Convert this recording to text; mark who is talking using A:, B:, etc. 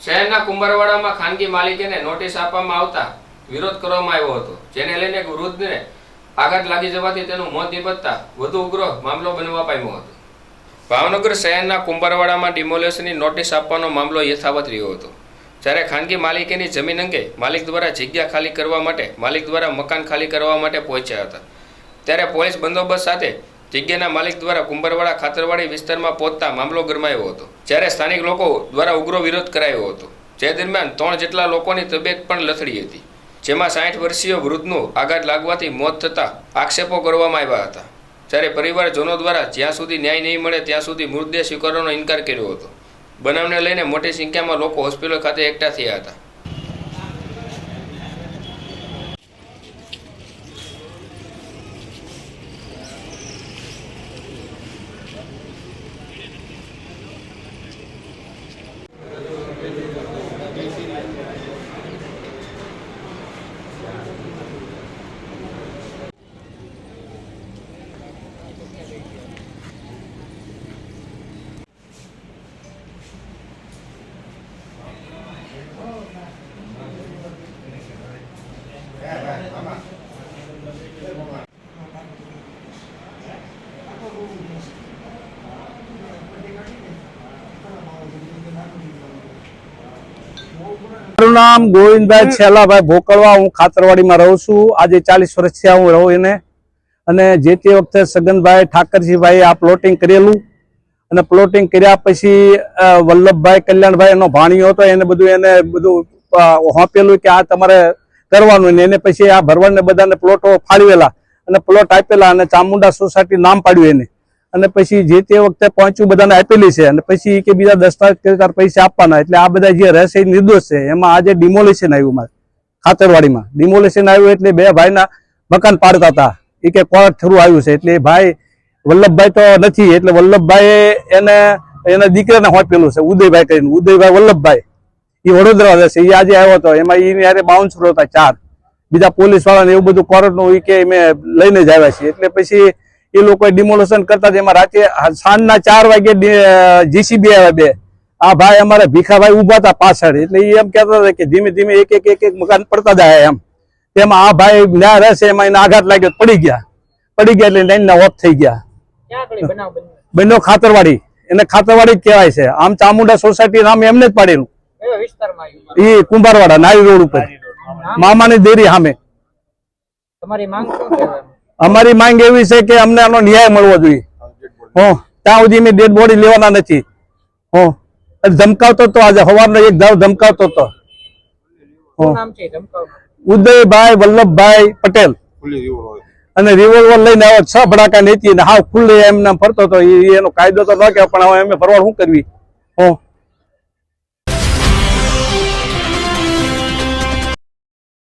A: શહેરના કુંભારવાડામાં ખાનગી માલિકેને નોટિસ આપવામાં આવતા વિરોધ કરવામાં આવ્યો હતો, જેને લઈને વૃદ્ધને આઘાત લાગી જવાથી તેનું મોત નિપજતા વધુ ઉગ્ર મામલો બનવા પામ્યો હતો. ભાવનગર શહેરના કુંભારવાડામાં ડિમોલેશનની નોટિસ આપવાનો મામલો યથાવત રહ્યો હતો. જ્યારે ખાનગી માલિકીની જમીન અંગે માલિક દ્વારા જગ્યા ખાલી કરવા માટે, માલિક દ્વારા મકાન ખાલી કરવા માટે પહોંચ્યા હતા. ત્યારે પોલીસ બંદોબસ્ત સાથે જગ્યાના માલિક દ્વારા કુંભારવાડા ખાતરવાડી વિસ્તારમાં પહોંચતા મામલો ગરમાયો હતો, જ્યારે સ્થાનિક લોકો દ્વારા ઉગ્ર વિરોધ કરાયો હતો. જે દરમિયાન ત્રણ જેટલા લોકોની તબિયત પણ લથડી હતી, જેમાં સાઠ વર્ષીય વૃદ્ધનું આઘાત લાગવાથી મોત થતાં આક્ષેપો કરવામાં આવ્યા હતા. જ્યારે પરિવારજનો દ્વારા જ્યાં સુધી ન્યાય નહીં મળે ત્યાં સુધી મૃતદેહ સ્વીકારવાનો ઇનકાર કર્યો હતો. બનાવને લઈને મોટી સંખ્યામાં લોકો હોસ્પિટલ ખાતે એકઠા થયા હતા.
B: મારું નામ ગોવિંદભાઈ છેલાભાઈ ભોકળવા. હું ખાતરવાડીમાં રહું છું. આજે ચાલીસ વર્ષથી હું રહું એને. અને જે તે વખતે સગનભાઈ ઠાકરજીભાઈ આ પ્લોટિંગ કરેલું. અને પ્લોટિંગ કર્યા પછી વલ્લભભાઈ કલ્યાણભાઈ એનો ભાણિયો હતો. એને બધું એને બધું હોંપેલું કે આ તમારે કરવાનું ને એને પછી આ ભરવાડને બધાને પ્લોટો ફાળવેલા. અને પ્લોટ આપેલા અને ચામુંડા સોસાયટી નામ પાડ્યું એને. અને પછી જે તે વખતે પહોંચ્યું, બધાને આપેલી છે. અને પછી કે બીજા દસ કરી પૈસા આપવાના. એટલે આ બધા જે રહેશે એ નિર્દોષ છે. એમાં આજે ડિમોલિશન આવ્યું મારે, ખાતરવાડીમાં. ડિમોલિશન આવ્યું એટલે બે ભાઈના મકાન પાડતા હતા. એ કે કોર્ટ થ્રુ આવ્યું છે. એટલે ભાઈ, વલ્લભભાઈ તો નથી. એટલે વલ્લભભાઈ એને, એના દીકરાને હોંપેલું છે, ઉદયભાઈ કરીને. ઉદયભાઈ, વલ્લભભાઈ. એ વડોદરા રહેશે એ આજે આવ્યો હતો. એમાં એની યારે બાઉન્સરો હતા ચાર. બીજા પોલીસ વાળાને એવું બધું કોર્ટનું એ કે મેં લઈને જ આવ્યા છીએ. એટલે પછી એ લોકોએ ડિમોલેશન કરતા એમાં રાતે સાંજના ચાર વાગે જીસીબી આવ્યા બે. આ ભાઈ અમારે ભીખાભાઈ ઊભા હતા પાછળ. એટલે એ એમ કહેતા હતા કે ધીમે ધીમે એક એક એક એક મકાન પડતા જાય એમ. તેમાં આ ભાઈ ન્યા રહેશે એમાં એને આઘાત લાગ્યો પડી ગયા. પડી ગયા એટલે લાઈનના ઓફ થઈ ગયા. બંને ખાતરવાડી. એને ખાતરવાડી જ કહેવાય છે. આમ ચામુંડા સોસાયટી નામ એમને જ પાડેલું. એ કુંભારવાડા નારી રોડ ઉપર. મામાની દેરી સામે.
C: તમારી માંગ શું
B: અમારી માંગ એવી છે કે અમને આનો ન્યાય મળવો જોઈએ. હો ત્યાં સુધી અમે ડેડ બોડી લેવાના નથી. હો ધમકાવતો તો આજે સવારનો એક ધાવ ધમકાવતો તો.
C: શું નામ છે ધમકાવનું
B: ઉદયભાઈ વલ્લભભાઈ પટેલ. અને રિવોલ્વર લઈને આવ્યો છ ભડાકા નીતિ હા હાવ ખુલ્લે નામ ફરતો હતો એનો કાયદો તો ન કહેવાય પણ હવે અમે ફરવાડ શું કરવી?